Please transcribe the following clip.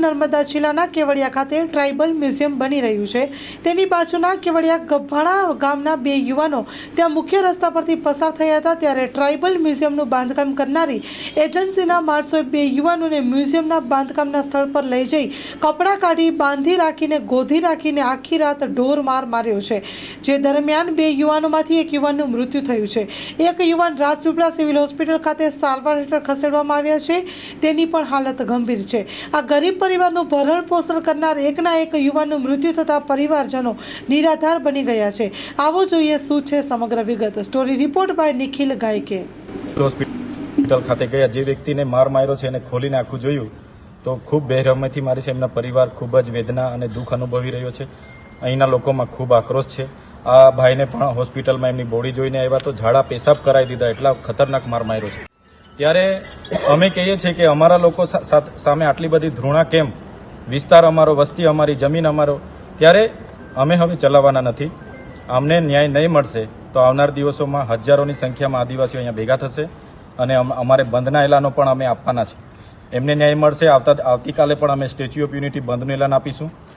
નર્મદા જિલ્લાના કેવડિયા ખાતે tribal museum બની રહ્યું છે. તેની બાજુના કેવડિયા ગભાણા ગામના બે યુવાનો ત્યાં મુખ્ય રસ્તા પરથી પસાર થયા હતા. ત્યારે ટ્રાઇબલ મ્યુઝિયમનું બાંધકામ કરનારી એજન્સીના માણસોએ બે યુવાનોને મ્યુઝિયમના બાંધકામના સ્થળ પર લઈ જઈ કપડાં કાઢી બાંધી રાખીને, ગોધી રાખીને આખી રાત ઢોર માર માર્યો છે. જે દરમિયાન બે યુવાનોમાંથી એક યુવાનનું મૃત્યુ થયું છે. એક યુવાન રાજપીપળા સિવિલ હોસ્પિટલ ખાતે સારવાર હેઠળ ખસેડવામાં આવ્યા છે. તેની પણ હાલત ગંભીર છે. આ ગરીબ પરિવારનું ભરણ પોષણ કરનાર એકના એક યુવાનનું મૃત્યુ થતાં પરિવારજનો નિરાધાર બની ગયા છે. આવો જોઈએ શું છે સમગ્ર વિગત. Story report by Nikhil Gayke. Hospital ખાતે ગયા જે વ્યક્તિને માર માર્યો છે એને ખોલીને આખું જોયું તો ખૂબ બેરહમેથી મારી છે. એમના પરિવાર ખૂબ જ વેદના અને દુઃખ અનુભવી રહ્યો છે. અહીંના લોકોમાં ખૂબ આક્રોશ છે. આ ભાઈને પણ હોસ્પિટલમાં એમની બોડી જોઈને આવ્યા તો ઝાડા પેશાબ કરાવી દીધા. એટલા ખતરનાક માર માર્યો છે. ત્યારે અમે કહીએ છીએ કે અમારા લોકો સામે આટલી બધી ધૃણા કેમ? વિસ્તાર અમારો, વસ્તી અમારી, જમીન અમારો. ત્યારે અમે હવે ચલાવવાના નથી. અમને ન્યાય નહીં મળશે તો આવનાર દિવસોમાં હજારોની સંખ્યામાં આદિવાસીઓ અહીંયા ભેગા થશે અને અમારે બંધના એલાનો પણ અમે આપવાના છે. એમને ન્યાય મળશે, આવતા, આવતીકાલે પણ અમે સ્ટેચ્યુ ઓફ યુનિટી બંધનું એલાન આપીશું.